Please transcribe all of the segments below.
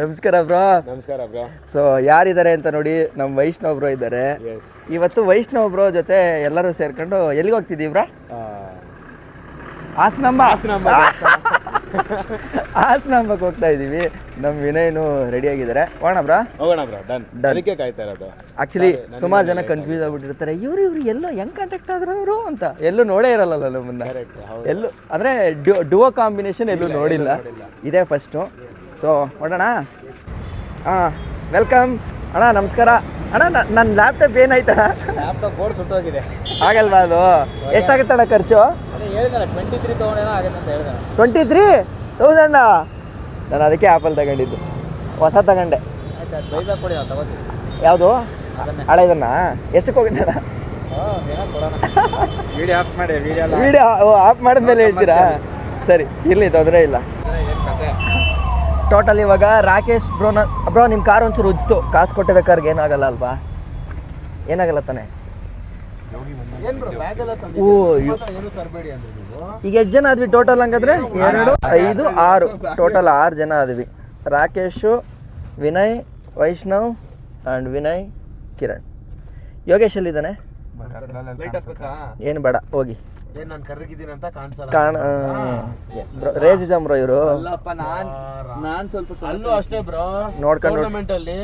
ನಮಸ್ಕಾರ ಬ್ರೋ. ನಮಸ್ಕಾರ bro. So ಯಾರಿದ್ದಾರೆ ಅಂತ ನೋಡಿ ನಮ್ಮ ವೈಷ್ಣವ್ ಬ್ರೋ ಇದ್ದಾರೆ. ಇವತ್ತು ವೈಷ್ಣವ್ ಬ್ರೋ ಜೊತೆ ಎಲ್ಲರೂ ಸೇರ್ಕೊಂಡು ಎಲ್ಲಿಗೆ ಹೋಗ್ತಿದ್ದೀವಿ ಬ್ರಾ? ಹಾಸನಾಂಬ. ಹಾಸನಾಂಬಕ್ಕೆ ಹೋಗ್ತಾ ಇದ್ದೀವಿ ನಮ್ಮ ವಿನಯ್ನು ರೆಡಿ ಆಗಿದ್ದಾರೆ. ಹೋಗೋಣ ಬ್ರಾ? ಹೋಗೋಣ ಬ್ರಾ ಡನ್. ಅದಕ್ಕೆ ಕಾಯ್ತಾ ಇರೋದು. ಆಕ್ಚುಲಿ ಸುಮಾರು ಜನ ಕನ್ಫ್ಯೂಸ್ ಆಗ್ಬಿಟ್ಟಿರ್ತಾರೆ. ಇವ್ರು ಇವ್ರು ಎಲ್ಲೋ ಹೆಂಗ್ ಕಾಂಟ್ಯಾಕ್ಟ್ ಆದ್ರು ಅವರು ಅಂತ. ಎಲ್ಲೂ ನೋಡೇ ಇರಲ್ಲ ನಮ್ಮನ್ನ. ಎಲ್ಲೂ ಅಂದರೆ ಡುವೋ ಕಾಂಬಿನೇಷನ್ ಎಲ್ಲೂ ನೋಡಿಲ್ಲ. ಇದೇ ಫಸ್ಟು ಸೊ ನೋಡೋಣ? ಹಾಂ ವೆಲ್ಕಮ್ ಅಣ್ಣ ನಮಸ್ಕಾರ. ಅಣ್ಣ ನನ್ನ ಲ್ಯಾಪ್ಟಾಪ್ ಏನಾಯ್ತಣ್ಣ? ಲ್ಯಾಪ್ಟಾಪ್ ಬೋರ್ಡ್ ಸುಟ್ಟೋಗಿದೆ. ಆಗಲ್ವಾ ಅದು? ಎಷ್ಟಾಗುತ್ತಣ್ಣ ಖರ್ಚು? ಅದೇ ಹೇಳಿದಲ್ಲ ಟ್ವೆಂಟಿ ತ್ರೀ ತೊಗೊಂಡೇನೋ ಆಗುತ್ತೆ ಅಂತ ಹೇಳಿದ ಟ್ವೆಂಟಿ ತ್ರೀ ತೌಸಂಡ ನಾನು ಅದಕ್ಕೆ ಆ್ಯಪಲ್ ತಗೊಂಡಿದ್ದು. ಹೊಸ ತಗೊಂಡೆ. ಯಾವುದು? ಹಳೆದನ್ನ? ಎಷ್ಟಕ್ಕೆ ಹೋಗಿದ್ದಣ್ಣ ವಿಡಿಯೋ ಆಫ್ ಮಾಡಿ ವಿಡಿಯೋ ಎಲ್ಲ ವಿಡಿಯೋ ಆಫ್ ಮಾಡಿದ್ಮೇಲೆ ಹೇಳ್ತೀರಾ? ಸರಿ ಇರಲಿ ತೊಂದರೆ ಇಲ್ಲ. ಟೋಟಲ್ ಇವಾಗ ರಾಕೇಶ್ ಬ್ರೋನ ಬ್ರೋ ನಿಮ್ಮ ಕಾರ್ ಒಂಚೂರು ಉಜ್ತು ಕಾಸು ಕೊಟ್ಟಿರೋ ಕಾರ್ಗೆ ಏನಾಗಲ್ಲ ಅಲ್ವಾ? ಏನಾಗಲ್ಲ ತಾನೆ? ಓ ಈಗ ಎಷ್ಟು ಜನ ಆದ್ವಿ ಟೋಟಲ್ ಹಂಗಾದ್ರೆ? ಎರಡು ಐದು ಆರು. ಟೋಟಲ್ ಆರು ಜನ ಆದ್ವಿ. ರಾಕೇಶು ವಿನಯ್ ವೈಷ್ಣವ್ ಆ್ಯಂಡ್ ವಿನಯ್ ಕಿರಣ್. ಯೋಗೇಶ್ ಎಲ್ಲಿದ್ದಾನೆ? ಏನು ಬೇಡ ಹೋಗಿ. ಏನು ನಾನು ಕರ್ರಗಿದ್ದೀನಿ ಅಂತ ಕಾಣಿಸಲ್ಲ. ಕಾಣ ರೇಸಿಸಮ್ ಬ್ರೋ ಇವರು. ಅಲ್ಲಪ್ಪ ನಾನ್ ನಾನ್ ಸ್ವಲ್ಪ ಅಲ್ಲೂ ಅಷ್ಟೇ ಬ್ರೋ. ನೋಡ್ಕೊಂಡು ಟೂರ್ನಮೆಂಟ್ ಅಲ್ಲಿ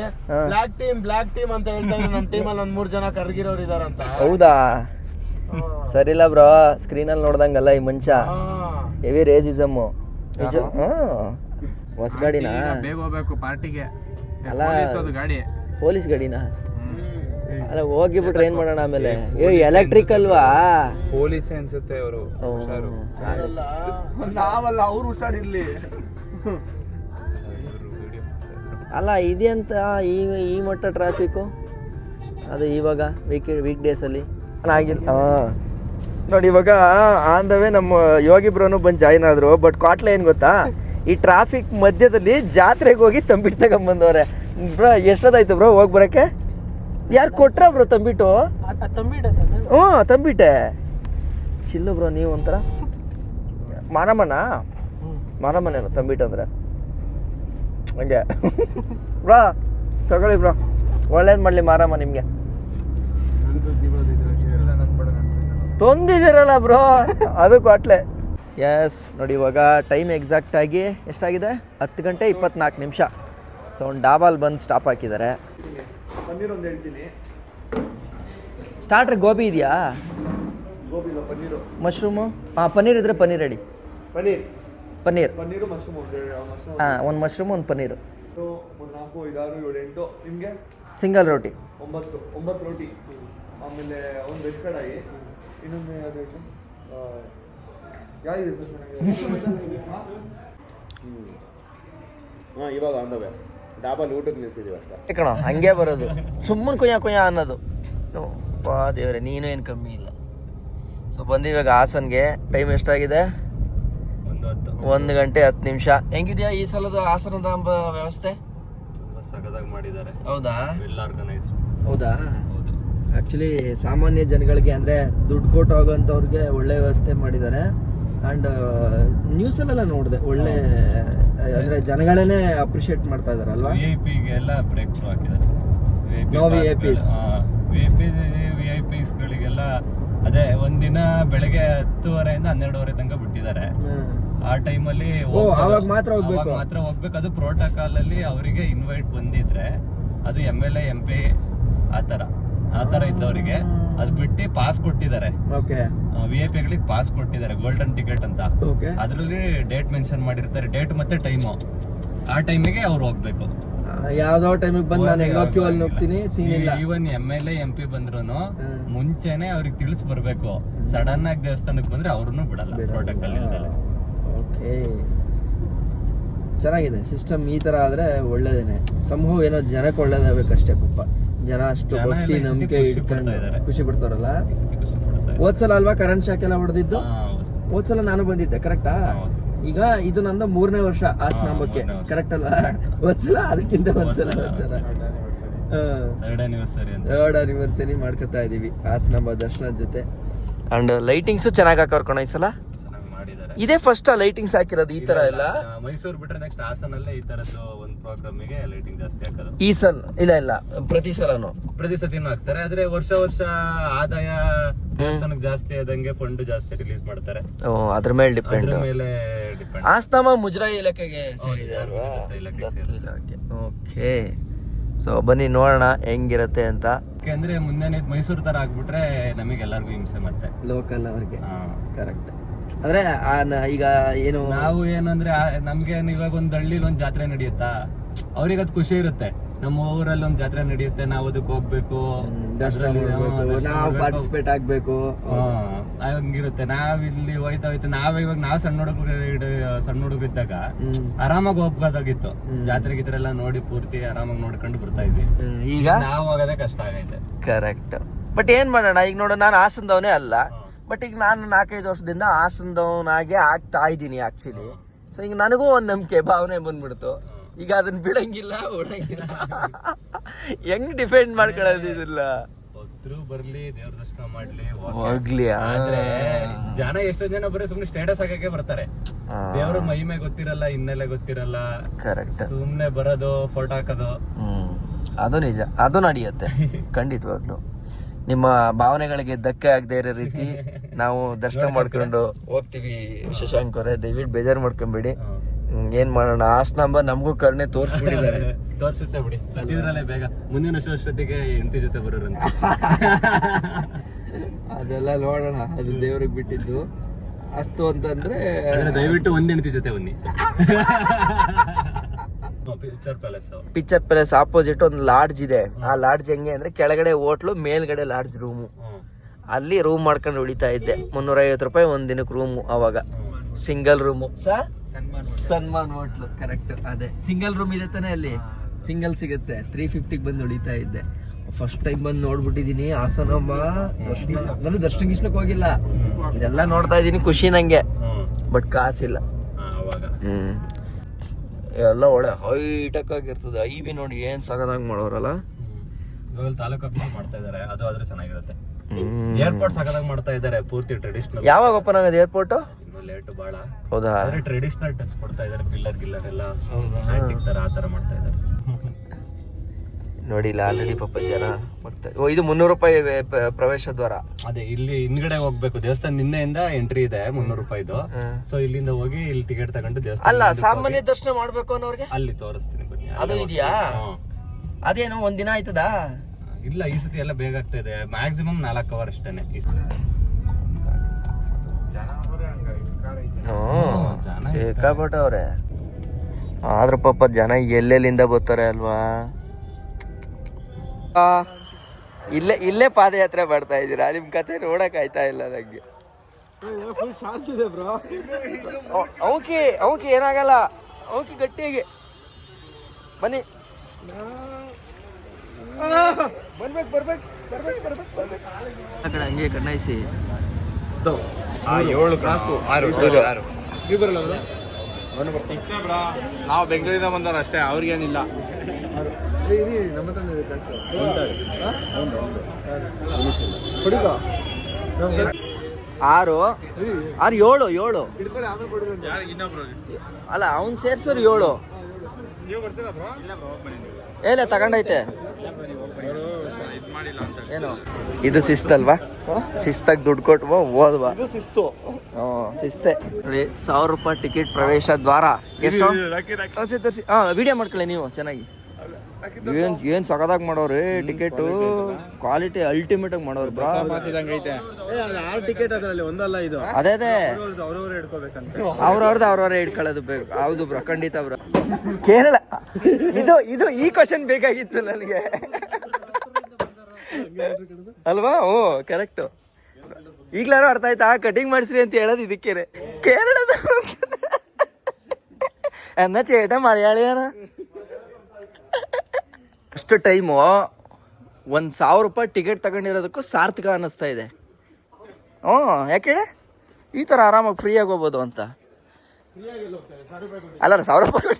ಬ್ಲಾಕ್ ಟೀಮ್ ಬ್ಲಾಕ್ ಟೀಮ್ ಅಂತ ಹೇಳ್ತಾ ಇದ್ರು. ನಮ್ಮ ಟೀಮ್ ಅಲ್ಲಿ ಒಂದ್ ಮೂರ್ ಜನ ಕರ್ಗಿರೋರು ಇದಾರಂತ. ಹೌದಾ? ಸರಿಲ್ಲ ಬ್ರೋ. ಸ್ಕ್ರೀನಲ್ಲಿ ನೋಡ್ದಂಗಲ್ಲ ಈ ಮನುಷ್ಯ ಹೆವಿ ರೇಸಿಸಮ್ ನಿಜ ಹೊಸ ಗಾಡಿನಾ ಬೇಗ ಹೋಗ್ಬೇಕು ಪಾರ್ಟಿಗೆ. ಅಲ್ಲ ಗಾಡಿ. ಪೊಲೀಸ್ ಗಾಡಿನಾ? ಅಲ್ಲ ಹೋಗಿಬಿಟ್ರೆ ಏನ್ ಮಾಡೋಣ ಆಮೇಲೆ? ಏ ಎಲೆಕ್ಟ್ರಿಕ್ ಅಲ್ವಾ? ಪೊಲೀಸ್ ಅನ್ಸುತ್ತೆ ಅವರು? ಓ, ನಾವಲ್ಲ ಅವ್ರು ಹುಷಾರಿರ್ಲಿ. ಅಲ್ಲ ಇದೆಂತ ಈ ಈ ಮಟ್ಟ ಟ್ರಾಫಿಕ್ಕು ಅದು ಇವಾಗ ವೀಕ್ ವೀಕ್ ಡೇಸಲ್ಲಿ ಆಗಿಲ್ಲ. ನೋಡಿ ಇವಾಗ ಆನ್ ದ ವೇ ನಮ್ಮ ಯೋಗಿ ಬ್ರೋನು ಬಂದು ಜಾಯಿನ್ ಆದರು. ಬಟ್ ಕ್ವಾಟ್ಲೆ ಏನು ಗೊತ್ತಾ? ಈ ಟ್ರಾಫಿಕ್ ಮಧ್ಯದಲ್ಲಿ ಜಾತ್ರೆಗೆ ಹೋಗಿ ತಂಬಿಟ್ಟು ತಗೊಂಡ್ಬಂದವ್ರೆ ಬ್ರೋ ಎಷ್ಟೊತ್ತಾಯ್ತು ಬ್ರೋ ಹೋಗಿ ಬರೋಕ್ಕೆ? ಯಾರು ಕೊಟ್ರ ಬ್ರೋ ತಂಬಿಟ್ಟು? ಹ್ಞೂ ತಂಬಿಟ್ಟೆ. ಚಿಲ್ಲು ಬ್ರೋ ನೀವು ಒಂಥರ. ಮಾರಮ್ಮನ ಮಾರಮ್ಮನೇನು ತಂಬಿಟ್ಟು ಅಂದರೆ. ಹಂಗೆ. ಬ್ರಾ ತಗೊಳ್ಳಿ ಬ್ರೋ. ಒಳ್ಳೇದು ಮಾಡಲಿ ಮಾರಮ್ಮ ನಿಮಗೆ. ತೊಂದಿದ್ದೀರಲ್ಲ ಬ್ರೋ? ಅದು ಕೊಟ್ಲೆ. ಎಸ್ ನೋಡಿ ಇವಾಗ ಟೈಮ್ ಎಕ್ಸಾಕ್ಟಾಗಿ ಎಷ್ಟಾಗಿದೆ? ಹತ್ತು ಗಂಟೆ ಇಪ್ಪತ್ನಾಲ್ಕು ನಿಮಿಷ. ಸೊ ಒಂದು ಡಾಬಾಲ್ ಬಂದು ಸ್ಟಾಪ್ ಹಾಕಿದ್ದಾರೆ. ಪನ್ನೀರ್ ಒಂದು ಹೇಳ್ತೀನಿ. ಸ್ಟಾರ್ಟ್ರ್ ಗೋಬಿ ಇದೆಯಾ? ಗೋಬಿ ಇಲ್ಲ ಪನ್ನೀರು. ಮಶ್ರೂಮು ಹಾಂ ಪನ್ನೀರ್ ಇದ್ರೆ ಪನ್ನೀರ್ ರೆಡಿ ಪನ್ನೀರ್. ಪನ್ನೀರ್. ಪನ್ನೀರು ಮಶ್ರೂಮ್ ಒಂದು ಮಶ್ರೂಮ್ ಹಾಂ ಒಂದು ಮಶ್ರೂಮ್ ಒಂದು ಪನ್ನೀರು. ಒಂದು ನಾಲ್ಕು ಐದಾರು ಏಳು ಎಂಟು ನಿಮಗೆ? ಸಿಂಗಲ್ ರೋಟಿ ಒಂಬತ್ತು ಒಂಬತ್ತು ರೋಟಿ ಆಮೇಲೆ ಒಂದು ವೆಜ್ ಕಡಾಯಿ. ಇನ್ನೊಂದು ಯಾವ್ದು ಯಾವ್ದಿದೆ ಸರ್ ಹಾಂ ಇವಾಗ ಆನ್ ದ ವೇ ಡಾಬಲ್ ಊಟಕ್ಕೆ ನಿಲ್ಸಿದೀವಿ ಅಷ್ಟೇ. ಕಣ ಹಂಗೆ ಬರೋದು. ಸುಮ್ಮನೆ ಕುಯ್ಯ ಕುಯ್ಯ ಅನ್ನೋದು. ಪಾ ದೇವ್ರೆ ನೀನು ಏನು ಕಮ್ಮಿ ಇಲ್ಲ. ಸೊ ಬಂದಿವಾಗ ಇವಾಗ ಹಾಸನ್ಗೆ ಟೈಮ್ ಎಷ್ಟಾಗಿದೆ? ಒಂದು ಹತ್ತು ಒಂದು ಗಂಟೆ ಹತ್ತು ನಿಮಿಷ. ಹೆಂಗಿದ್ಯಾ ಈ ಸಲದ ಹಾಸನದ ಎಂಬ ವ್ಯವಸ್ಥೆ? ತುಂಬ ಸಖತ್ತಾಗಿ ಮಾಡಿದ್ದಾರೆ. ಹೌದಾ? ವೆಲ್ ಆರ್ಗನೈಸ್ ಹೌದು? ಆ್ಯಕ್ಚುಲಿ ಸಾಮಾನ್ಯ ಜನಗಳಿಗೆ ಅಂದರೆ ದುಡ್ಡು ಕೊಟ್ಟು ಹೋಗೋಂಥವ್ರಿಗೆ ಒಳ್ಳೆ ವ್ಯವಸ್ಥೆ ಮಾಡಿದ್ದಾರೆ. ಆ್ಯಂಡ್ ನ್ಯೂಸಲ್ಲೆಲ್ಲ ನೋಡಿದೆ. ಒಳ್ಳೆ ಅಂದರೆ ಜನಗಳನ್ನೇ ಅಪ್ರಿಶಿಯೇಟ್ ಮಾಡ್ತಾ ಇದ್ದಾರೆ ಅಲ್ವಾ? ವಿ ಐ ಪಿಗೆ ಎಲ್ಲ ಬ್ರೇಕ್ ಥ್ರೂ ಹಾಕಿದ್ದಾರೆ no. V I P V I ಪಿಸ್ಗಳಿಗೆಲ್ಲ ಅದೇ ಒಂದಿನ ಬೆಳಗ್ಗೆ ಹತ್ತುವರೆಯಿಂದ ಹನ್ನೆರಡುವರೆ ತನಕ ಬಿಟ್ಟಿದ್ದಾರೆ. ಆ ಟೈಮಲ್ಲಿ ಓ, ಆವಾಗ ಮಾತ್ರ ಹೋಗ್ಬೇಕು? ಮಾತ್ರ ಹೋಗ್ಬೇಕು. ಅದು ಪ್ರೋಟೋಕಾಲ್ ಅಲ್ಲಿ ಅವರಿಗೆ ಇನ್ವೈಟ್ ಬಂದಿದ್ರೆ ಅದು M L A M P ಆ ಥರ. ಆ ತರ ಇದ್ದವರಿಗೆ ಅದ್ ಬಿಟ್ಟು ಪಾಸ್ ಕೊಟ್ಟಿದ್ದಾರೆ. ಓಕೆ ವಿ ಐ ಪಿಗಳಿಗೆ ಪಾಸ್ ಕೊಟ್ಟಿದ್ದಾರೆ ಗೋಲ್ಡನ್ ಟಿಕೆಟ್ ಅಂತ. ಅದರಲ್ಲಿ ಡೇಟ್ ಮೆನ್ಷನ್ ಮಾಡಿರ್ತಾರೆ ಡೇಟ್ ಮತ್ತೆ ಟೈಮ್ ಆ ಟೈಮಿಗೆ ಅವ್ರು ಹೋಗ್ಬೇಕು. ಯಾವ್ದೋ ಟೈಮಿಗೆ ಬಂದು ನಾನು ಹೆಂಗೋ ಕ್ಯೂ ಅಲ್ಲಿ ಹೋಗ್ತೀನಿ ಸೀನ್ ಇಲ್ಲ. Even M L A M P ಬಂದ್ರು. ಮುಂಚೆನೆ ಅವ್ರಿಗೆ ತಿಳಿಸ್ ಬರ್ಬೇಕು. ಸಡನ್ ಆಗಿ ದೇವಸ್ಥಾನಕ್ಕೆ ಬಂದ್ರೆ ಅವ್ರನ್ನು ಬಿಡಲ್ಲ ಪ್ರೋಟೋಕಾಲ್ ಇಲ್ದಲೆ. ಓಕೆ ಚೆನ್ನಾಗಿದೆ ಸಿಸ್ಟಮ್ ಈ ತರ ಆದ್ರೆ ಒಳ್ಳೇದೇನೆ. ಸಮೂಹ ಏನೋ ಜನಕ್ಕೆ ಒಳ್ಳೇದಾಗಬೇಕಷ್ಟೇ ಪಾಪ ಜನ ಅಷ್ಟು ಭಕ್ತಿ ನಂಬಿಕೆ ಖುಷಿ ಇಟ್ಕೊಂಡು. ಖುಷಿ ಪಡ್ತಾರಲ್ಲ? ಓದ್ಸಲ. ಹೋದ್ಸಲ ಅಲ್ವಾ ಕರೆಂಟ್ ಶಾಕ್ ಎಲ್ಲ ಹೊಡೆದಿದ್ದು? ಓದ್ಸಲ ಹೋದ್ಸಲ. ನಾನು ಬಂದಿದ್ದೆ ಕರೆಕ್ಟಾ ಈಗ ಇದು ನಂದು ಮೂರನೇ ವರ್ಷ ಆ ವರ್ಷ. ಕರೆಕ್ಟ್ ಅಲ್ವಾ? ಹೋದ್ಸಲ ಅದಕ್ಕಿಂತ ಒಂದ್ಸಲ ಒಂದ್ಸಲ, ಥರ್ಡ್ ಆನಿವರ್ಸರಿ ಮಾಡ್ಕೊತಾ ಇದೀವಿ ಆಸನಂಬ ದರ್ಶನದ ಜೊತೆ. ಅಂಡ್ ಲೈಟಿಂಗ್ಸು ಚೆನ್ನಾಗಿ ಹಾಕೋರ್ ಕಣ ಈ ಸಲ? ಇದೇ ಫಸ್ಟ್ ಲೈಟಿಂಗ್ಸ್ ಹಾಕಿರೋದು ಈ ತರ ಎಲ್ಲ? ಮೈಸೂರು ಬಿಟ್ರೆ ನೆಕ್ಸ್ಟ್ ಹಾಸನಲ್ಲೇ ಈ ತರದ್ದು ಒಂದು ಪ್ರೋಗ್ರಾಮಿಗೆ ಲೈಟಿಂಗ್ ಜಾಸ್ತಿ ಹಾಕೋದು. ಈ ಸಲ ಇಲ್ಲ ಇಲ್ಲ ಪ್ರತಿ ಸಲನು. ಪ್ರತಿ ಸತಿನೂ ಹಾಕ್ತಾರೆ ಆದ್ರೆ ವರ್ಷ ವರ್ಷ ಆದಾಯ ದೇವಸ್ಥಾನಕ್ಕೆ ಜಾಸ್ತಿ ಆದಂಗೆ ಫಂಡ್ ಜಾಸ್ತಿ ರಿಲೀಸ್ ಮಾಡ್ತಾರೆ. ಓ ಅದ್ರ ಮೇಲೆ ಡಿಪೆಂಡ್ ಅದ್ರ ಮೇಲೆ ಡಿಪೆಂಡ್ ಆಸ್ತಮ ಮುಜರಾಯಿ ಇಲಾಖೆಗೆ ಸೇರಿದೆ ಅಲ್ವಾ? ದತ್ತ ಇಲಾಖೆ. ಓಕೆ. ಸೊ ಬನ್ನಿ ನೋಡೋಣ ಹೆಂಗಿರತ್ತೆ ಅಂತ. ಯಾಕೆಂದ್ರೆ ಮುಂದೆ ಮೈಸೂರು ತರ ಆಗ್ಬಿಟ್ರೆ ನಮಗೆ ಎಲ್ಲರಿಗೂ ಹಿಂಸೆ ಮತ್ತೆ ಲೋಕಲ್ ಅವ್ರಿಗೆ. ಹಾ. ಕರೆಕ್ಟ್ ಅಂದ್ರೆ ಈಗ ಏನು? ನಾವು ಏನಂದ್ರೆ ಅಂದ್ರೆ ನಮ್ಗೆ ಇವಾಗ ಒಂದ್ ಹಳ್ಳಿಲಿ ಒಂದ್ ಜಾತ್ರೆ ನಡೆಯುತ್ತಾ? ಅವ್ರಿಗೆ ಅದ್ ಖುಷಿ ಇರುತ್ತೆ. ನಮ್ಮ ಊರಲ್ಲಿ ಒಂದ್ ಜಾತ್ರೆ ನಡೆಯುತ್ತೆ ನಾವು ಅದಕ್ಕೆ ಹೋಗ್ಬೇಕು. ನಾವು. ಪಾರ್ಟಿಸಿಪೇಟ್ ಆಗ್ಬೇಕು. ಹಂಗಿರುತ್ತೆ. ನಾವ್ ಇಲ್ಲಿ ಹೋಯ್ತಾ ಹೋಯ್ತಾ ನಾವ್ ಇವಾಗ ನಾವ್ ಸಣ್ಣ ಹುಡುಗರು ಸಣ್ಣ ಹುಡುಗರು ಇದ್ದಾಗ ಹ್ಮ್. ಆರಾಮಾಗಿ ಹೋಗ್ಬೋದಾಗಿತ್ತು. ಜಾತ್ರೆ ಗೀತ್ರೆ ಎಲ್ಲ ನೋಡಿ ಪೂರ್ತಿ ಆರಾಮಾಗಿ ನೋಡ್ಕೊಂಡು ಬರ್ತಾ ಇದ್ವಿ. ಈಗ? ನಾವ್ ಹೋಗೋದೇ ಕಷ್ಟ ಆಗೈತೆ. ಕರೆಕ್ಟ್ ಬಟ್ ಏನ್ ಮಾಡೋಣ? ಈಗ ನೋಡು ನಾನು ಹಾಸನದವನೇ ಅಲ್ಲ. ಬಟ್ ಈಗ ನಾನು ನಾಲ್ಕೈದು ವರ್ಷದಿಂದ ಹಾಸನದವನಾಗೆ ಆಗ್ತಾ ಇದ್ದೀನಿ ಆ್ಯಕ್ಚುಲಿ ಸೊ ಈಗ ನನಗೂ ಒಂದು ನಂಬಿಕೆ ಭಾವನೆ ಬಂದ್ಬಿಡ್ತು. ಈಗ ಅದನ್ನ ಬಿಡಂಗಿಲ್ಲ ಓಡಂಗಿಲ್ಲ ಹೆಂಗ್ ಡಿಫೆಂಡ್ ಮಾಡ್ಕೊಳ್ಳೋದಿಲ್ಲ ಭಕ್ತರು ಬರ್ಲಿ ದೇವ್ರ ದರ್ಶನ ಮಾಡ್ಲಿ. ಹೋಗ್ಲಿ. ಆದ್ರೆ ಜನ ಎಷ್ಟೋ ಜನ ಬರೀ ಸುಮ್ನೆ ಸ್ಟೇಟಸ್ ಹಾಕಕ್ಕೆ ಬರ್ತಾರೆ. ದೇವ್ರ ಮಹಿಮೆ ಗೊತ್ತಿರಲ್ಲ ಹಿನ್ನೆಲೆ ಗೊತ್ತಿರಲ್ಲ. ಕರೆಕ್ಟ್ ಸುಮ್ನೆ ಬರೋದು ಫೋಟೋ ಹಾಕೋದು. ಅದು ನಿಜ. ಅದು ನಡೆಯುತ್ತೆ. ಖಂಡಿತವಾಗ್ಲು. ನಿಮ್ಮ ಭಾವನೆಗಳಿಗೆ ಧಕ್ಕೆ ಆಗದೆ ಇರೋ ರೀತಿ ನಾವು ದರ್ಶನ ಮಾಡ್ಕೊಂಡು ಹೋಗ್ತೀವಿ ಶಶಾಂಕ್ ಅವರೇ. ದಯವಿಟ್ಟು ಬೇಜಾರು ಮಾಡ್ಕೊಂಬಿಡಿ. ಏನ್ ಮಾಡೋಣ? ಆಸ್ ನಂಬರ್ ನಮಗೂ ಕರ್ಣೆ ತೋರಿಸ್ಬಿಟ್ಟಿದ್ದಾರೆ. ತೋರ್ಸುತ್ತೆ ಬಿಡಿ. ಸದ್ಯದ್ರಲ್ಲೇ ಬೇಗ. ಮುಂದಿನ ವರ್ಷ ಅಷ್ಟೊತ್ತಿಗೆ ಹೆಂಡತಿ ಜೊತೆ ಬರೋರಂತ ಅದೆಲ್ಲ ನೋಡೋಣ. ಅದು ದೇವ್ರಿಗೆ ಬಿಟ್ಟಿದ್ದು. ಅಸ್ತು ಅಂತಂದ್ರೆ ದಯವಿಟ್ಟು ಒಂದ್ ಹೆಂಡತಿ ಜೊತೆ ಬನ್ನಿ. Picture palace. Picture palace opposite ಒಂದು ಲಾಡ್ಜ್ ಇದೆ. ಆ ಲಾಡ್ಜ್ ಹೆಂಗೆ ಅಂದ್ರೆ ಕೆಳಗಡೆ ಹೋಟ್ಲು ಮೇಲ್ಗಡೆ ಲಾಡ್ಜ್ ರೂಮು. ಅಲ್ಲಿ ರೂಮ್ ಮಾಡ್ಕೊಂಡು ಉಳಿತಾ ಇದ್ದೆ. ಮುನ್ನೂರ ಐವತ್ತು ರೂಪಾಯಿ ಒಂದ್ ದಿನಕ್ಕೆ ರೂಮು ಅವಾಗ. Single room Sanman hotel correct ಅದೇ. ಸಿಂಗಲ್ ರೂಮ್ ಇದೆ ತಾನೇ ಅಲ್ಲಿ. ಸಿಂಗಲ್ ಸಿಗುತ್ತೆ. ತ್ರೀ ಫಿಫ್ಟಿಗೆ ಬಂದು ಉಳಿತಾ ಇದ್ದೆ. ಫಸ್ಟ್ ಟೈಮ್ ಬಂದು ನೋಡ್ಬಿಟ್ಟಿದೀನಿ ಹಾಸನಮ್ಮ. ದರ್ಶನ ನಾನು ದರ್ಶನ ಗಿರ್ಶನಕ್ಕೆ ಹೋಗಿಲ್ಲ. ಇದೆಲ್ಲ ನೋಡ್ತಾ ಇದ್ದೀನಿ ಖುಷಿ ನಂಗೆ. ಬಟ್ ಕಾಸಿಲ್ಲ. ಹ್ಮ್. ಎಲ್ಲ ಒಳ್ಳೆ ಹೈಟೆಕ್ ಆಗಿರ್ತದೆ. ಐ ಬಿ ನೋಡಿ ಏನ್ ಸಗದಾಗ ಮಾಡೋರಲ್ಲ? ಇವಾಗ ತಾಲೂಕು ಆಫೀಸ್ ಮಾಡ್ತಾ ಇದಾರೆ. ಅದು ಆದ್ರೆ ಚೆನ್ನಾಗಿರುತ್ತೆ. ಏರ್ಪೋರ್ಟ್ ಸಕದಾಗ ಮಾಡ್ತಾ ಇದಾರೆ ಪೂರ್ತಿ ಟ್ರೆಡಿಷನಲ್ ಯಾವಾಗ ಓಪನ್ ಆಗೋದು ಏರ್ಪೋರ್ಟ್ ಇನ್ನು ಲೇಟ್ ಬಹಳ ಹೌದಾ? ಆದ್ರೆ ಟ್ರೆಡಿಷನಲ್ ಟಚ್ ಕೊಡ್ತಾ ಇದ್ದಾರೆ ಪಿಲ್ಲರ್ ಗಿಲ್ಲರ್ ಎಲ್ಲ. ತರ ಆ ತರ ಮಾಡ್ತಾ ಇದಾರೆ. ನೋಡಿ ಇಲ್ಲ ಆಲ್ರೆಡಿ ಪಾಪ ಜನ ಬರ್ತಾರೆ ಓ ಇದು ಮುನ್ನೂರು ರೂಪಾಯಿ ಪ್ರವೇಶ ದ್ವಾರ. ಅದೇ ಇಲ್ಲಿ ಹಿಂದ್ಗಡೆ ಹೋಗ್ಬೇಕು. ದೇವಸ್ಥಾನ ನಿನ್ನೆಯಿಂದ ಎಂಟ್ರಿ ಇದೆ ಮುನ್ನೂರು ರೂಪಾಯಿದು ಸೊ ಇಲ್ಲಿಂದ ಹೋಗಿ ಇಲ್ಲಿ ಟಿಕೆಟ್ ತಗೊಂಡು ದೇವಸ್ಥಾನ ಅಲ್ಲ ಸಾಮಾನ್ಯ ದರ್ಶನ ಮಾಡ್ಬೇಕು ಅನ್ನೋರ್ಗೆ? ಅಲ್ಲಿ ತೋರಿಸ್ತೀನಿ ಬನ್ನಿ. ಅದು ಇದೆಯಾ? ಅದೇನು ಒಂದಿನ ಆಯ್ತದಾ? ಇಲ್ಲ ಈ ಸತಿ ಎಲ್ಲ ಬೇಗ ಆಗ್ತಾ ಇದೆ. ಮ್ಯಾಕ್ಸಿಮಮ್ ನಾಲ್ಕು ಅವರ್ ಅಷ್ಟೇನೆ. ಈ ಸತಿ. ಸಿಕ್ಕಾಪಟ್ಟವ್ರೆ ಆದ್ರ ಪಾಪ ಜನ ಎಲ್ಲೆಲ್ಲಿಂದ ಬರ್ತಾರೆ ಅಲ್ವಾ? ಇಲ್ಲೇ ಇಲ್ಲೇ ಪಾದಯಾತ್ರೆ ಮಾಡ್ತಾ ಇದ್ದೀರಾ? ನಿಮ್ ಕತೆ ನೋಡಕ್ ಆಯ್ತಾ ಇಲ್ಲ ನಂಗೆ. ಓಕೆ ಓಕೆ ಏನಾಗಲ್ಲ. ಓಕೆ ಗಟ್ಟಿಗೆ ಬನ್ನಿ. ಬರ್ಬೇಕು ಬರ್ಬೇಕು ಬರ್ಬೇಕು ಬರ್ಬೇಕು. ಬರ್ಬೇಕು ಆ ಕಡೆ ಹಂಗೆ ಕಣ್ಣಾಯಿಸಿ. ನಾವು ಬೆಂಗಳೂರಿಂದ ಬಂದವ್ರು ಅಷ್ಟೇ ಅವ್ರಿಗೇನಿಲ್ಲ. ಆರು? ಆರು ಏಳು ಏಳು. ಅಲ್ಲ ಅವ್ನು ಸೇರ್ಸೋರು ಏಳು. ಏಲ ತಗೊಂಡೈತೆ. ಏನು? ಇದು ಶಿಸ್ತಲ್ವಾ? ಶಿಸ್ತಾಗ ದುಡ್ಡು ಕೊಟ್ವ ಓದ್ವಾ ಶಿಸ್ತು. ಶಿಸ್ತೆ. ನೋಡಿ ಸಾವಿರ ರೂಪಾಯಿ ಟಿಕೆಟ್ ಪ್ರವೇಶ ದ್ವಾರ. ಎಷ್ಟು? ತೋರಿಸಿ ತೋರಿಸಿ. ಹಾ ವಿಡಿಯೋ ಮಾಡ್ಕೊಳ್ಳಿ ನೀವು ಚೆನ್ನಾಗಿ. ಏನ್ ಏನ್ ಸಕದಾಗ ಮಾಡೋರಿ ಟಿಕೆಟ್ ಕ್ವಾಲಿಟಿ ಅಲ್ಟಿಮೇಟ್ ಆಗಿ ಮಾಡೋರು ಬ್ರಾ ಟಿಕೆಟ್ ಒಂದಲ್ಲ ಇದು. ಅದೇ ಅದೇ. ಅವ್ರವ್ರದ್ದು ಅವ್ರವ್ರೇ ಇಟ್ಕೊಳ್ಳೋದು ಬೇಕು. ಹೌದು ಬ್ರ ಖಂಡಿತ ಬ್ರ. ಕೇರಳ ಇದು ಇದು ಈ ಕ್ವಶನ್ ಬೇಕಾಗಿತ್ತು ನನಗೆ. ಅಲ್ವಾ? ಓ ಕರೆಕ್ಟ್ ಈಗ್ಲಾರು ಅರ್ಥ ಆಯ್ತಾ? ಕಟಿಂಗ್ ಮಾಡಿಸ್ರಿ ಅಂತ ಹೇಳೋದು ಇದಕ್ಕೇನೆ. ಕೇರಳದ ಅನ್ನ ಚೇಟ ಮಲಯಾಳಿಯನ. ಅಷ್ಟು ಟೈಮು ಒಂದು ಸಾವಿರ ರೂಪಾಯಿ ಟಿಕೆಟ್ ತಗೊಂಡಿರೋದಕ್ಕೂ ಸಾರ್ಥಕ ಅನ್ನಿಸ್ತಾ ಇದೆ. ಹ್ಞೂ ಯಾಕೆ ಹೇಳಿ? ಈ ಥರ ಆರಾಮಾಗಿ ಫ್ರೀಯಾಗಿ ಹೋಗ್ಬೋದು ಅಂತ. ಅಲ್ಲ ಸಾವಿರ ರೂಪಾಯಿ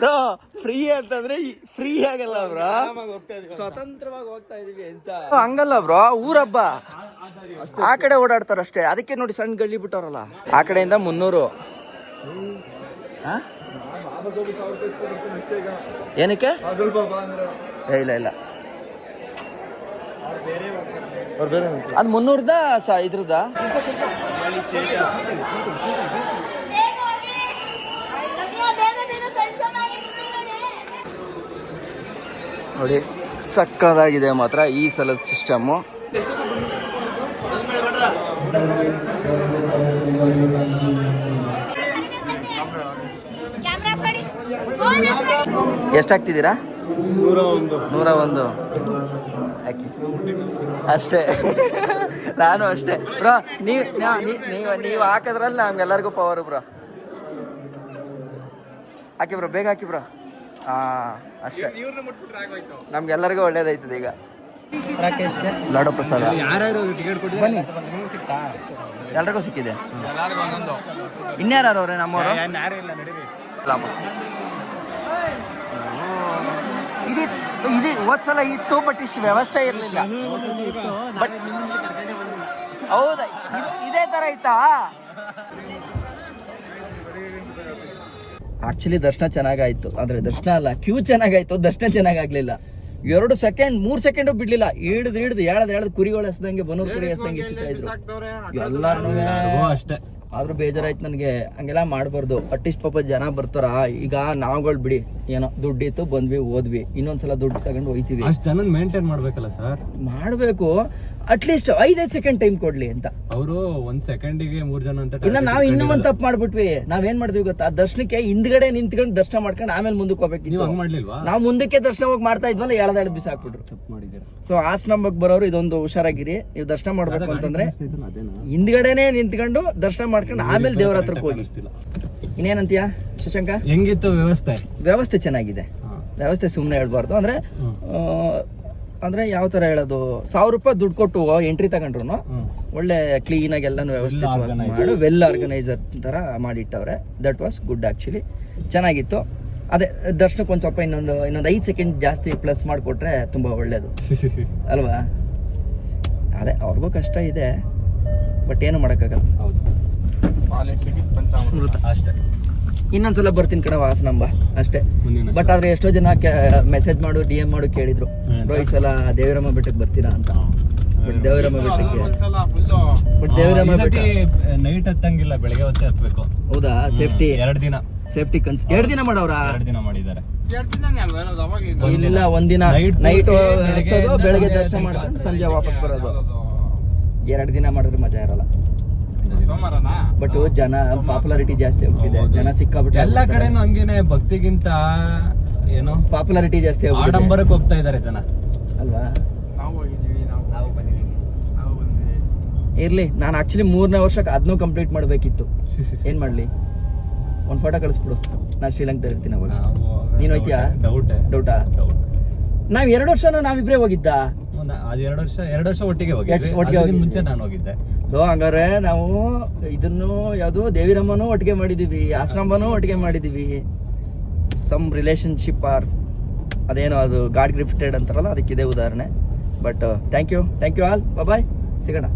ಬ್ರೋ ಫ್ರೀ ಅಂತಂದ್ರೆ ಫ್ರೀ ಆಗಲ್ಲ ಬ್ರೋ. ಸ್ವತಂತ್ರವಾಗಿ ಹೋಗ್ತಾ ಇದೀವಿ ಅಂತ. ಹಂಗಲ್ಲ ಬ್ರೋ ಊರಬ್ಬ. ಆ ಕಡೆ ಓಡಾಡ್ತಾರ ಅಷ್ಟೇ ಅದಕ್ಕೆ ನೋಡಿ ಸಣ್ಣ ಗಳ್ಳಿ ಬಿಟ್ಟವ್ರಲ್ಲ. ಆ ಕಡೆಯಿಂದ ಮುನ್ನೂರು? ಏನಕ್ಕೆ? ಇಲ್ಲ ಇಲ್ಲ. ಅದು ಮುನ್ನೂರ್ದ ಸ ಇದ್ರದ ನೋಡಿ ಸಕ್ಕದಾಗಿದೆ ಮಾತ್ರ ಈ ಸಲದ ಸಿಸ್ಟಮ್ಮು ಕೊಡಿ ಎಷ್ಟಾಗ್ತಿದ್ದೀರಾ? ನೂರ ಒಂದು ನೂರ ಒಂದು ಹಾಕಿ ಅಷ್ಟೇ. ನಾನು ಅಷ್ಟೇ. ಬ್ರೋ ನೀವು ನೀವು ನೀವು ಹಾಕಿದ್ರಲ್ಲಿ ನಮ್ಗೆಲ್ಲರಿಗೂ ಪವರ್ ಬ್ರೋ. ಹಾಕಿ ಬ್ರೋ ಬೇಗ ಹಾಕಿ ಬ್ರೋ. ಹಾಂ ಅಷ್ಟೇ. ನಮ್ಗೆಲ್ಲರಿಗೂ ಒಳ್ಳೇದಾಯ್ತದೆ ಈಗ. ಲಾಡೋ ಪ್ರಸಾದ ಬನ್ನಿ. ಎಲ್ರಿಗೂ ಸಿಕ್ಕಿದೆ. ಇನ್ಯಾರು ಅವ್ರೆ? ನಮ್ಮವರು? ಇದು ಇದು ಹೋದ್ಸಲ ಇತ್ತು ಬಟ್ ಇಷ್ಟು ವ್ಯವಸ್ಥೆ ಇರಲಿಲ್ಲ. ಬಟ್ ಹೌದಾ? ಇದು- ತರ ಇತ್ತಾ? ಆಕ್ಚುಲಿ ದರ್ಶನ ಚೆನ್ನಾಗಾಯ್ತು. ಆದ್ರೆ ದರ್ಶನ ಅಲ್ಲ ಕ್ಯೂ ಚೆನ್ನಾಗಾಯ್ತು ದರ್ಶನ ಚೆನ್ನಾಗಾಗ್ಲಿಲ್ಲ. ಎರಡು ಸೆಕೆಂಡ್ ಮೂರ್ ಸೆಕೆಂಡು ಬಿಡ್ಲಿಲ್ಲ. ಹಿಡ್ದು ಹಿಡ್ದು ಹೇಳದ್ ಹೇಳದ್ ಕುರಿಗಳು ಹಸ್ದಂಗೆ ಬನೂರ್ ಕುರಿ ಹಸ್ದಂಗೆ ಸಿಗ್ತಾ ಇದ್ರು ಎಲ್ಲಾರು ಅಷ್ಟೇ. ಆದ್ರೂ ಬೇಜಾರಾಯ್ತು ನನಗೆ. ಹಂಗೆಲ್ಲ ಮಾಡಬಾರ್ದು. ಅಟ್ಲೀಸ್ಟ್ ಪಾಪ ಜನ ಬರ್ತಾರ. ಈಗ ನಾವುಗಳು ಬಿಡಿ. ಏನೋ ದುಡ್ಡಿತ್ತು ಬಂದ್ವಿ ಓದ್ವಿ ಇನ್ನೊಂದ್ಸಲ ದುಡ್ಡು ತಗೊಂಡು ಹೋಯ್ತೀವಿ. ಅಷ್ಟ್ ಜನ ಮೇಂಟೈನ್ ಮಾಡ್ಬೇಕಲ್ಲ ಸರ್? ಮಾಡಬೇಕು. ಅಟ್ಲೀಸ್ಟ್ ಐದೈದು ಸೆಕೆಂಡ್ ಟೈಮ್ ಕೊಡ್ಲಿ ಅಂತ. ಅವರು ಒಂದ್ ಸೆಕೆಂಡಿಗೆ ಮೂರ್ ಜನ ಅಂತ ಇಲ್ಲ ನಾವ್ ಇನ್ನೂ ಒಂದ್ ತಪ್ಪು ಮಾಡ್ಬಿಟ್ವಿ. ನಾವೇನ್ ಮಾಡಿದ್ವಿ ಗೊತ್ತಾ? ದರ್ಶನಕ್ಕೆ ಹಿಂದ್ಗಡೆ ನಿಂತ್ಕೊಂಡು ದರ್ಶನ ಮಾಡ್ಕೊಂಡು ಆಮೇಲೆ ಮುಂದಕ್ಕೆ ಹೋಗ್ಬೇಕು ಮಾಡ್ಲಿಲ್ವಾ? ನಾವು ಮುಂದಕ್ಕೆ ದರ್ಶನ ಹೋಗಿ ಮಾಡ್ತಾ ಇದ್ವಲ್ಲ ಎಳ್ದ ಎಳ್ದು ಬಿಸಿ ಹಾಕ್ಬಿಟ್ರು ತಪ್ಪು ಮಾಡಿದ್ರು ಸೊ ಆಶ್ರಮಕ್ಕೆ ಬರೋರು ಇದೊಂದು ಹುಷಾರಾಗಿರಿ. ನೀವು ದರ್ಶನ ಮಾಡ್ಬೇಕು ಅಂತಂದ್ರೆ ಹಿಂದ್ಗಡೆನೆ ನಿಂತ್ಕೊಂಡು ದರ್ಶನ ಮಾಡ್ಕೊಂಡು ಆಮೇಲೆ ದೇವ್ರ ಹತ್ರಕ್ಕೆ ಹೋಗಿ. ಇನ್ನೇನಂತೀಯ? ಶಶಾಂಕ? ಹೆಂಗಿತ್ತು ವ್ಯವಸ್ಥೆ? ವ್ಯವಸ್ಥೆ ಚೆನ್ನಾಗಿದೆ. ವ್ಯವಸ್ಥೆ ಸುಮ್ಮನೆ ಹೇಳ್ಬಾರ್ದು. ಅಂದ್ರೆ. ಅಂದ್ರೆ ಯಾವ ತರ ಹೇಳೋದು? ಸಾವಿರ ರೂಪಾಯಿ ದುಡ್ಡು ಕೊಟ್ಟು ಎಂಟ್ರಿ ತಗೊಂಡ್ರು. ಒಳ್ಳೆ ಕ್ಲೀನ್ ಆಗಿ ಎಲ್ಲಾನು ವ್ಯವಸ್ಥೆ. ವೆಲ್ ಆರ್ಗನೈಸರ್ ತರ ಮಾಡಿಟ್ಟವ್ರೆ. ದಟ್ ವಾಸ್ ಗುಡ್ ಆಕ್ಚುಲಿ ಚೆನ್ನಾಗಿತ್ತು. ಅದೇ ದರ್ಶನಕ್ಕೆ ಒಂದು ಸ್ವಲ್ಪ ಇನ್ನೊಂದು ಇನ್ನೊಂದು ಐದು ಸೆಕೆಂಡ್ ಜಾಸ್ತಿ ಪ್ಲಸ್ ಮಾಡಿಕೊಟ್ರೆ ತುಂಬಾ ಒಳ್ಳೇದು. ಅಲ್ವಾ? ಅದೇ ಅವ್ರಿಗೂ ಕಷ್ಟ ಇದೆ. ಬಟ್ ಏನು ಮಾಡೋಕ್ಕಾಗಲ್ಲ. ಹೌದು. ಅಷ್ಟೇ. ಇನ್ನೊಂದ್ಸಲ ಬರ್ತೀನಿ ಕಣ ವಾಸನಂಬ ಅಷ್ಟೇ. ಬಟ್ ಆದ್ರೆ ಎಷ್ಟೋ ಜನ ಮೆಸೇಜ್ ಮಾಡು ಡಿ ಎಂ ಮಾಡು ಕೇಳಿದ್ರು. ಬ್ರೋ ಈ ಸಲ ದೇವರಮ್ಮ ಬೆಟ್ಟಕ್ಕೆ ಬರ್ತೀರಾ ಅಂತ. ಬಟ್ ದೇವರಮ್ಮ ಬೆಟ್ಟಕ್ಕೆ. ಬಟ್ ದೇವರಮ್ಮ ಬೆಟ್ಟ. ನೈಟ್ ಹತ್ತಂಗಿಲ್ಲ ಬೆಳಗ್ಗೆ ಹೊತ್ತೇ ಹತ್ಬೇಕು. ಹೌದಾ? ಸೇಫ್ಟಿ ಎರಡು ದಿನ. ಸೇಫ್ಟಿ ಕನ್ಸ್ ಎರಡು ದಿನ ಮಾಡವ್ರ? ಎರಡ್ ದಿನ ಮಾಡಿದ್ದಾರೆ. ಇಲ್ಲ ಒಂದಿನ. ನೈಟ್ ಬೆಳಗ್ಗೆ ದರ್ಶನ ಮಾಡ್ಕೊಂಡು ಸಂಜೆ ವಾಪಸ್ ಬರೋದು. ಎರಡ್ ದಿನ ಮಾಡಿದ್ರೆ ಮಜಾ ಇರಲ್ಲ. ಬಟ್ ಜನ ಪಾಪ್ಯುಲಾರಿಟಿ ಜಾಸ್ತಿ ಆಗ್ಬಿಟ್ಟಿದೆ ಜನ ಸಿಕ್ಕಾಬಿಟ್ಟು ಎಲ್ಲ ಕಡೆನೂ ಹಂಗೇನೆ ಭಕ್ತಿಗಿಂತ ಏನೋ? ಪಾಪ್ಯುಲಾರಿಟಿ ಜಾಸ್ತಿ ಆಡಂಬರಕ್ಕೆ ಹೋಗ್ತಾ ಇದಾರೆ ಜನ. ಅಲ್ವಾ? ಇರ್ಲಿ ನಾನು ಆಕ್ಚುಲಿ ಮೂರನೇ ವರ್ಷಕ್ಕೆ ಅದನ್ನೂ ಕಂಪ್ಲೀಟ್ ಮಾಡಬೇಕಿತ್ತು. ಏನ್ ಮಾಡ್ಲಿ? ಒಂದ್ ಫೋಟೋ ಕಳಿಸ್ಬಿಡು. ನಾ ಶ್ರೀಲಂಕಾ ಇರ್ತೀನಿ ಅವಾಗ. ನೀನು ಹೋಯ್ತೀಯಾ? ಡೌಟ್ ಡೌಟಾ ಡೌಟ್ ನಾವ್ ಎರಡು ವರ್ಷನೂ ನಾವಿಬ್ರೇ ಹೋಗಿದ್ದ? ಅದ್ ಎರಡು ವರ್ಷ ಎರಡು ವರ್ಷ ಒಟ್ಟಿಗೆ ಹೋಗಿದ್ವಿ. ಒಟ್ಟಿಗೆ ಮುಂಚೆ ನಾನು ಹೋಗಿದ್ದೆ. ಸೊ ಹಂಗಾರೆ ನಾವು ಇದನ್ನು ಯಾವುದು ದೇವಿರಮ್ಮನೂ ಒಟ್ಟಿಗೆ ಮಾಡಿದೀವಿ ಆಶ್ರಮನೂ ಒಟ್ಟಿಗೆ ಮಾಡಿದೀವಿ. ಸಮ್ ರಿಲೇಶನ್ಶಿಪ್ ಆರ್ ಅದೇನೋ ಅದು ಗಾಡ್ ಗಿಫ್ಟೆಡ್ ಅಂತಾರಲ್ಲ ಅದಕ್ಕಿದೆ ಉದಾಹರಣೆ. But thank you thank you all bye ಸಿಗೋಣ.